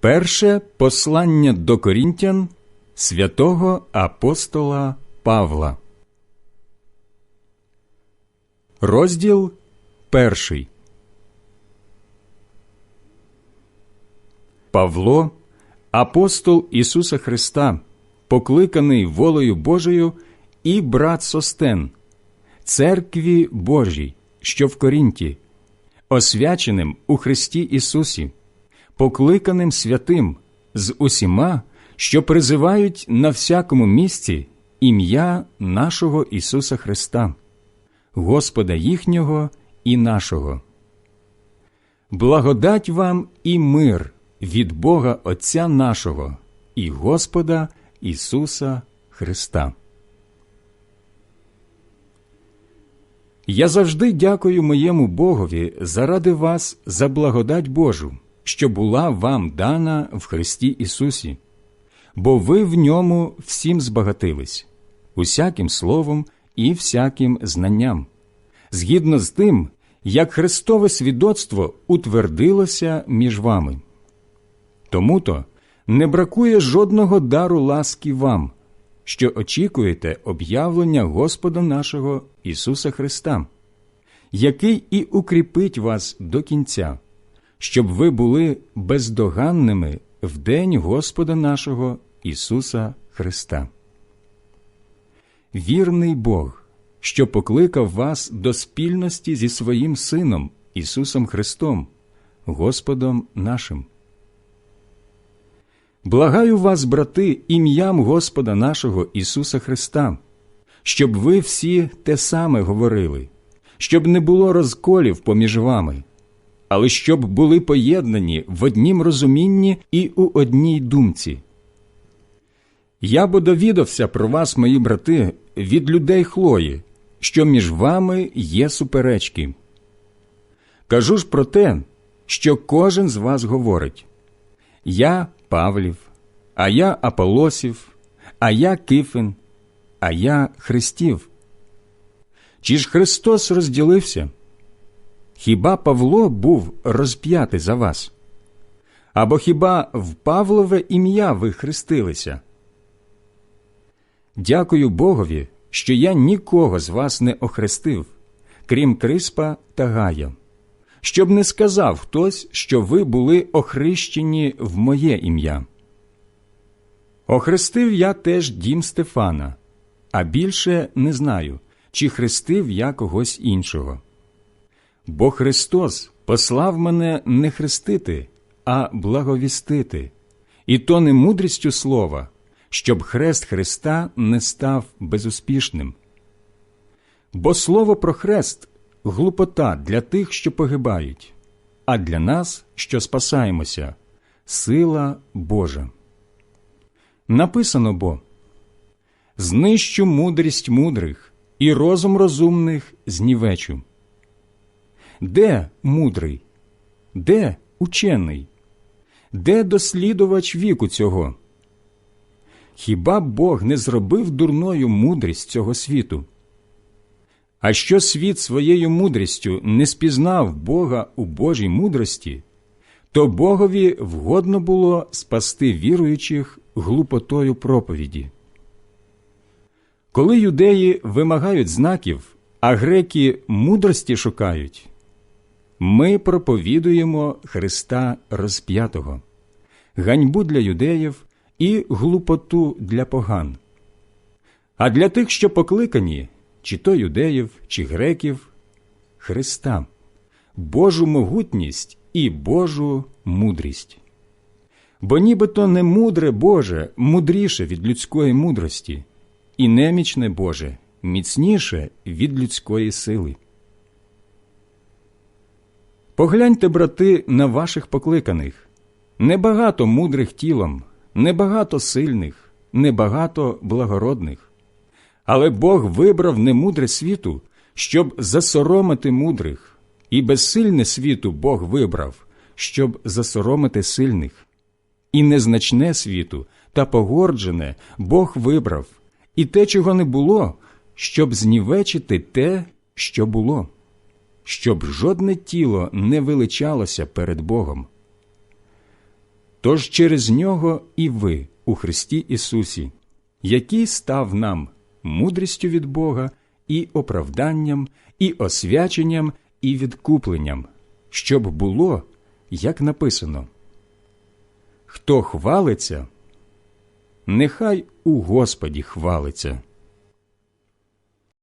Перше послання до Корінтян святого апостола Павла. Розділ перший. Павло, апостол Ісуса Христа, покликаний волею Божою, і брат Состен, церкві Божій, що в Корінті, освяченим у Христі Ісусі, покликаним святим з усіма, що призивають на всякому місці ім'я нашого Ісуса Христа, Господа їхнього і нашого. Благодать вам і мир від Бога Отця нашого і Господа Ісуса Христа. Я завжди дякую моєму Богові заради вас за благодать Божу, що була вам дана в Христі Ісусі, бо ви в ньому всім збагатились, усяким словом і всяким знанням, згідно з тим, як Христове свідоцтво утвердилося між вами. Тому то не бракує жодного дару ласки вам, що очікуєте об'явлення Господа нашого Ісуса Христа, який і укріпить вас до кінця, щоб ви були бездоганними в день Господа нашого Ісуса Христа. Вірний Бог, що покликав вас до спільності зі своїм Сином Ісусом Христом, Господом нашим. Благаю вас, брати, ім'ям Господа нашого Ісуса Христа, щоб ви всі те саме говорили, щоб не було розколів поміж вами, але щоб були поєднані в однім розумінні і у одній думці. Я бо довідався про вас, мої брати, від людей Хлої, що між вами є суперечки. Кажу ж про те, що кожен з вас говорить Я Павлів, а я Аполосів, а я Кифин, а я Христів. Чи ж Христос розділився? Хіба Павло був розп'ятий за вас? Або хіба в Павлове ім'я ви хрестилися? Дякую Богові, що я нікого з вас не охрестив, крім Криспа та Гая щоб не сказав хтось, що ви були охрещені в моє ім'я. Охрестив я теж дім Стефана, а більше не знаю, чи хрестив я когось іншого. Бо Христос послав мене не хрестити, а благовістити, і то не мудрістю слова, щоб хрест Христа не став безуспішним. Бо слово про хрест глупота для тих, що погибають, а для нас, що спасаємося, сила Божа. Написано бо знищу мудрість мудрих і розум розумних знівечу. Де мудрий? Де учений? Де дослідувач віку цього? Хіба Бог не зробив дурною мудрість цього світу? А що світ своєю мудрістю не спізнав Бога у Божій мудрості, то Богові вгодно було спасти віруючих глупотою проповіді. Коли юдеї вимагають знаків, а греки мудрості шукають, ми проповідуємо Христа розп'ятого, ганьбу для юдеїв і глупоту для поган. А для тих, що покликані, чи то юдеїв, чи греків, Христа, Божу могутність і Божу мудрість. Бо нібито не мудре Боже мудріше від людської мудрості, і немічне Боже міцніше від людської сили. Погляньте, брати, на ваших покликаних. Небагато мудрих тілом, небагато сильних, небагато благородних. Але Бог вибрав немудре світу, щоб засоромити мудрих, і безсильне світу Бог вибрав, щоб засоромити сильних, і незначне світу та погорджене Бог вибрав, і те, чого не було, щоб знівечити те, що було, щоб жодне тіло не величалося перед Богом. Тож через нього і ви у Христі Ісусі, який став нам мудрістю від Бога, і оправданням, і освяченням, і відкупленням, щоб було, як написано. Хто хвалиться, нехай у Господі хвалиться.